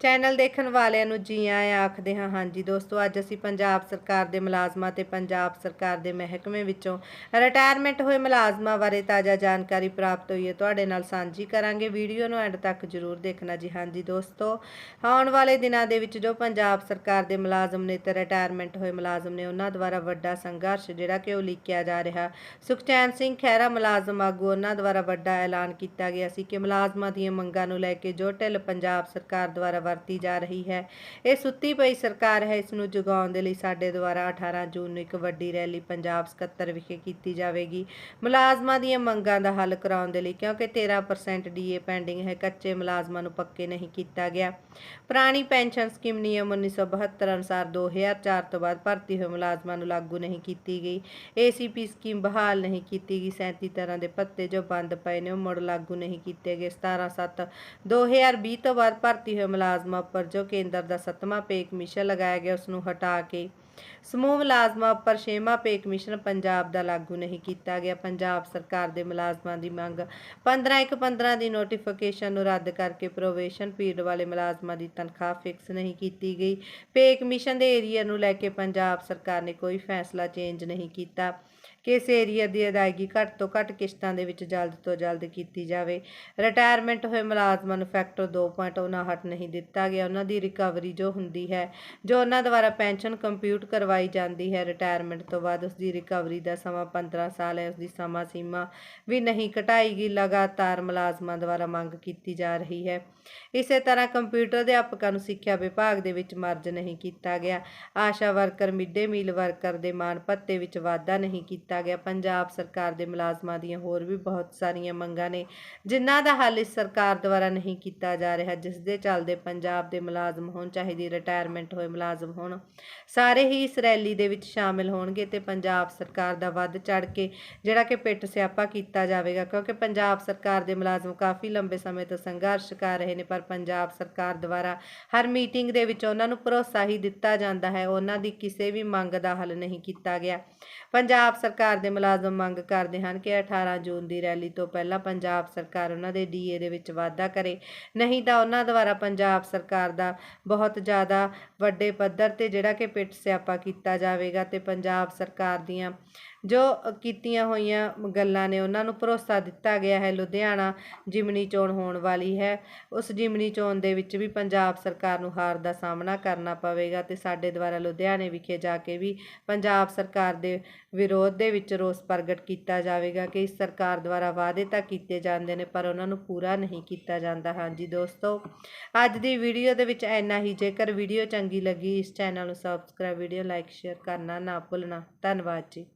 Channel ਦੇਖਣ ਵਾਲਿਆਂ ਨੂੰ ਜੀ ਆਇਆਂ ਆਖਦੇ ਹਾਂ, ਹਾਂਜੀ ਦੋਸਤੋ, ਅੱਜ ਅਸੀਂ ਪੰਜਾਬ ਸਰਕਾਰ ਦੇ ਮੁਲਾਜ਼ਮਾਂ ਤੇ ਪੰਜਾਬ ਸਰਕਾਰ ਦੇ ਮਹਿਕਮੇ ਵਿੱਚੋਂ ਰਿਟਾਇਰਮੈਂਟ ਹੋਏ ਮੁਲਾਜ਼ਮਾਂ ਬਾਰੇ ਤਾਜ਼ਾ ਜਾਣਕਾਰੀ ਪ੍ਰਾਪਤ ਹੋਈ ਹੈ। ਤੁਹਾਡੇ ਨਾਲ ਸਾਂਝੀ ਕਰਾਂਗੇ। ਵੀਡੀਓ ਨੂੰ ਐਂਡ ਤੱਕ ਜ਼ਰੂਰ ਦੇਖਣਾ ਜੀ। ਹਾਂਜੀ ਦੋਸਤੋ, ਆਉਣ ਵਾਲੇ ਦਿਨਾਂ ਦੇ ਵਿੱਚ ਜੋ ਪੰਜਾਬ ਸਰਕਾਰ ਦੇ ਮੁਲਾਜ਼ਮ ਨੇ ਤੇ ਰਿਟਾਇਰਮੈਂਟ ਹੋਏ ਮੁਲਾਜ਼ਮ ਨੇ, ਉਹਨਾਂ ਦੁਆਰਾ ਵੱਡਾ ਸੰਘਰਸ਼ ਜਿਹੜਾ ਕਿ ਉਹ ਲਿਖਿਆ ਜਾ ਰਿਹਾ। ਸੁਖਚੈਨ ਸਿੰਘ ਖਹਿਰਾ ਮੁਲਾਜ਼ਮ ਆਗੂ, ਉਹਨਾਂ ਦੁਆਰਾ ਵੱਡਾ ਐਲਾਨ ਕੀਤਾ ਗਿਆ ਸੀ ਕਿ ਮੁਲਾਜ਼ਮਾਂ ਦੀਆਂ ਮੰਗਾਂ ਨੂੰ ਲੈ ਕੇ ਜੋ ਢਿੱਲ ਪੰਜਾਬ ਸਰਕਾਰ ਦੁਆਰਾ ਵਰਤੀ ਜਾ ਰਹੀ ਹੈ। ਇਹ ਸੁੱਤੀ ਪਈ ਸਰਕਾਰ ਹੈ। ਇਸ ਨੂੰ ਜਗਾਉਣ ਦੇ ਲਈ ਸਾਡੇ ਦੁਆਰਾ 18 ਜੂਨ ਨੂੰ ਇੱਕ ਵੱਡੀ ਰੈਲੀ ਪੰਜਾਬ ਸਕੱਤਰ ਵਿਖੇ ਕੀਤੀ ਜਾਵੇਗੀ। ਮੁਲਾਜ਼ਮਾਂ ਦੀਆਂ ਮੰਗਾਂ ਦਾ ਹੱਲ ਕਰਾਉਣ ਦੇ ਲਈ ਕਿਉਂਕਿ 13% ਡੀਏ ਪੈਂਡਿੰਗ ਹੈ, ਕੱਚੇ ਮੁਲਾਜ਼ਮਾਂ ਨੂੰ ਪੱਕੇ ਨਹੀਂ ਕੀਤਾ ਗਿਆ। ਪੁਰਾਣੀ ਪੈਨਸ਼ਨ ਸਕੀਮ ਨਿਯਮ 1972 ਅਨੁਸਾਰ 2004 ਤੋਂ ਬਾਅਦ ਭਰਤੀ ਹੋਏ ਮੁਲਾਜ਼ਮਾਂ ਨੂੰ ਲਾਗੂ ਨਹੀਂ ਕੀਤੀ ਗਈ। ਏਸੀਪੀ ਸਕੀਮ ਬਹਾਲ ਨਹੀਂ ਕੀਤੀ ਗਈ। 37 ਤਰ੍ਹਾਂ ਦੇ ਪੱਤੇ ਜੋ ਬੰਦ ਪਏ ਨੇ, ਉਹ ਮੁੜ ਲਾਗੂ ਨਹੀਂ ਕੀਤੇ ਗਏ। 17 7 2020 ਤੋਂ ਬਾਅਦ ਭਰਤੀ ਹੋਏ ਮੁਲਾਜ਼ਮਾਂ ਉੱਪਰ ਜੋ ਕੇਂਦਰ ਦਾ ਸੱਤਵਾਂ ਪੇ ਕਮਿਸ਼ਨ ਲਗਾਇਆ ਗਿਆ ਉਸ ਨੂੰ ਹਟਾ ਕੇ ਸਮੂਹ ਮੁਲਾਜ਼ਮਾਂ ਉੱਪਰ ਛੇਵਾਂ ਪੇ ਕਮਿਸ਼ਨ ਪੰਜਾਬ ਦਾ ਲਾਗੂ ਨਹੀਂ ਕੀਤਾ ਗਿਆ। ਪੰਜਾਬ ਸਰਕਾਰ ਦੇ ਮੁਲਾਜ਼ਮਾਂ ਦੀ ਮੰਗ 15 ਇੱਕ 15 ਦੀ ਨੋਟੀਫਿਕੇਸ਼ਨ ਨੂੰ ਰੱਦ ਕਰਕੇ ਪ੍ਰੋਵੇਸ਼ਨ ਪੀਰੀਅਡ ਵਾਲੇ ਮੁਲਾਜ਼ਮਾਂ ਦੀ ਤਨਖਾਹ ਫਿਕਸ ਨਹੀਂ ਕੀਤੀ ਗਈ। ਪੇ ਕਮਿਸ਼ਨ ਦੇ ਏਰੀਆ ਨੂੰ ਲੈ ਕੇ ਪੰਜਾਬ ਸਰਕਾਰ ਨੇ ਕੋਈ ਫੈਸਲਾ ਚੇਂਜ ਨਹੀਂ ਕੀਤਾ। ਕਿ ਇਸ ਏਰੀਆ ਦੀ ਅਦਾਇਗੀ ਘੱਟ ਤੋਂ ਘੱਟ ਕਿਸ਼ਤਾਂ ਦੇ ਵਿੱਚ ਜਲਦ ਤੋਂ ਜਲਦ ਕੀਤੀ ਜਾਵੇ। ਰਿਟਾਇਰਮੈਂਟ ਹੋਏ ਮੁਲਾਜ਼ਮਾਂ ਨੂੰ ਫੈਕਟਰ 2.59 ਨਹੀਂ ਦਿੱਤਾ ਗਿਆ। ਉਹਨਾਂ ਦੀ ਰਿਕਵਰੀ ਜੋ ਹੁੰਦੀ ਹੈ, ਜੋ ਉਹਨਾਂ ਦੁਆਰਾ ਪੈਨਸ਼ਨ ਕੰਪਿਊਟ ਕਰਵਾਈ ਜਾਂਦੀ ਹੈ। ਰਿਟਾਇਰਮੈਂਟ ਤੋਂ ਬਾਅਦ ਉਸ ਦੀ ਰਿਕਵਰੀ ਦਾ ਸਮਾਂ 15 ਸਾਲ ਹੈ। ਉਸ ਦੀ ਸਮਾਂ ਸੀਮਾ ਵੀ ਨਹੀਂ ਘਟਾਈ ਗਈ। ਲਗਾਤਾਰ ਮੁਲਾਜ਼ਮਾਂ ਦੁਆਰਾ ਮੰਗ ਕੀਤੀ ਜਾ ਰਹੀ ਹੈ। ਇਸੇ ਤਰ੍ਹਾਂ ਕੰਪਿਊਟਰ ਅਧਿਆਪਕਾਂ ਨੂੰ ਸਿੱਖਿਆ ਵਿਭਾਗ ਦੇ ਵਿੱਚ ਮਰਜ ਨਹੀਂ ਕੀਤਾ ਗਿਆ। Asha worker midday meal worker ਦੇ ਮਾਣ ਭੱਤੇ ਵਿੱਚ ਵਾਧਾ ਨਹੀਂ ਕੀਤਾ ਗਿਆ। ਪੰਜਾਬ ਸਰਕਾਰ ਦੇ ਮੁਲਾਜ਼ਮਾਂ ਦੀਆਂ ਹੋਰ ਵੀ ਬਹੁਤ ਸਾਰੀਆਂ ਮੰਗਾਂ ਨੇ, ਜਿਨ੍ਹਾਂ ਦਾ ਹੱਲ ਇਸ ਸਰਕਾਰ ਦੁਆਰਾ ਨਹੀਂ ਕੀਤਾ ਜਾ ਰਿਹਾ ਜਿਸ ਦੇ ਚੱਲਦੇ ਪੰਜਾਬ ਦੇ ਮੁਲਾਜ਼ਮ ਹੋਣ, ਚਾਹੇ ਦੀ ਰਿਟਾਇਰਮੈਂਟ ਹੋਏ ਮੁਲਾਜ਼ਮ ਹੋਣ। ਸਾਰੇ ਹੀ ਇਸ ਰੈਲੀ ਦੇ ਵਿੱਚ ਸ਼ਾਮਿਲ ਹੋਣਗੇ ਤੇ ਪੰਜਾਬ ਸਰਕਾਰ ਦਾ ਵੱਧ ਚੜ ਕੇ ਜਿਹੜਾ ਕਿ ਪਿੱਟ ਸਿਆਪਾ ਕੀਤਾ ਜਾਵੇਗਾ, ਕਿਉਂਕਿ ਪੰਜਾਬ ਸਰਕਾਰ ਦੇ ਮੁਲਾਜ਼ਮ ਕਾਫੀ ਲੰਬੇ ਸਮੇਂ ਤੋਂ ਸੰਘਰਸ਼ ਕਰ ਰਹੇ ਨੇ, ਪਰ ਪੰਜਾਬ ਸਰਕਾਰ ਦੁਆਰਾ ਹਰ ਮੀਟਿੰਗ ਦੇ ਵਿੱਚ ਉਹਨਾਂ ਨੂੰ ਭਰੋਸਾ ਹੀ ਦਿੱਤਾ ਜਾਂਦਾ ਹੈ, ਉਹਨਾਂ ਦੀ ਕਿਸੇ ਵੀ ਮੰਗ ਦਾ ਹੱਲ ਨਹੀਂ ਕੀਤਾ ਗਿਆ। ਪੰਜਾਬ ਸਰਕਾਰ ਦੇ ਮੁਲਾਜ਼ਮ ਮੰਗ ਕਰਦੇ ਹਨ ਕਿ 18 ਜੂਨ ਦੀ ਰੈਲੀ ਤੋਂ ਪਹਿਲਾਂ ਪੰਜਾਬ ਸਰਕਾਰ ਉਹਨਾਂ ਦੇ ਡੀਏ ਦੇ ਵਿੱਚ ਵਾਧਾ ਕਰੇ। ਨਹੀਂ ਤਾਂ ਉਹਨਾਂ ਦੁਆਰਾ ਪੰਜਾਬ ਸਰਕਾਰ ਦਾ ਬਹੁਤ ਜ਼ਿਆਦਾ ਵੱਡੇ ਪੱਧਰ ਤੇ ਜਿਹੜਾ ਕਿ ਪਿੱਟ ਸਿਆਪਾ ਕੀਤਾ ਜਾਵੇਗਾ ਤੇ ਪੰਜਾਬ ਸਰਕਾਰ ਦੀਆਂ ਜੋ ਕੀਤੀਆਂ ਹੋਈਆਂ ਗੱਲਾਂ ਨੇ ਉਹਨਾਂ ਨੂੰ ਭਰੋਸਾ ਦਿੱਤਾ ਗਿਆ ਹੈ, ਲੁਧਿਆਣਾ ਜਿਮਨੀ ਚੋਣ ਹੋਣ ਵਾਲੀ ਹੈ। ਉਸ ਜਿਮਨੀ ਚੋਣ ਦੇ ਵਿੱਚ ਵੀ ਪੰਜਾਬ ਸਰਕਾਰ ਨੂੰ ਹਾਰ ਦਾ ਸਾਹਮਣਾ ਕਰਨਾ ਪਵੇਗਾ ਤੇ ਸਾਡੇ ਦੁਆਰਾ ਲੁਧਿਆਣੇ ਵਿਖੇ ਜਾ ਕੇ ਵੀ ਪੰਜਾਬ ਸਰਕਾਰ ਦੇ ਵਿਰੋਧ ਦੇ ਵਿੱਚ ਰੋਸ ਪ੍ਰਗਟ ਕੀਤਾ ਜਾਵੇਗਾ ਕਿ ਇਸ ਸਰਕਾਰ ਦੁਆਰਾ ਵਾਅਦੇ ਤਾਂ ਕੀਤੇ ਜਾਂਦੇ ਨੇ, ਪਰ ਉਹਨਾਂ ਨੂੰ ਪੂਰਾ ਨਹੀਂ ਕੀਤਾ ਜਾਂਦਾ। ਹਾਂਜੀ ਦੋਸਤੋ, ਅੱਜ ਦੀ ਵੀਡੀਓ ਦੇ ਵਿੱਚ ਇੰਨਾ ਹੀ। ਜੇਕਰ ਵੀਡੀਓ ਚੰਗੀ ਲੱਗੀ, ਇਸ ਚੈਨਲ ਨੂੰ ਸਬਸਕ੍ਰਾਈਬ ਵੀਡੀਓ ਲਾਈਕ ਸ਼ੇਅਰ ਕਰਨਾ ਨਾ ਭੁੱਲਣਾ। ਧੰਨਵਾਦ ਜੀ।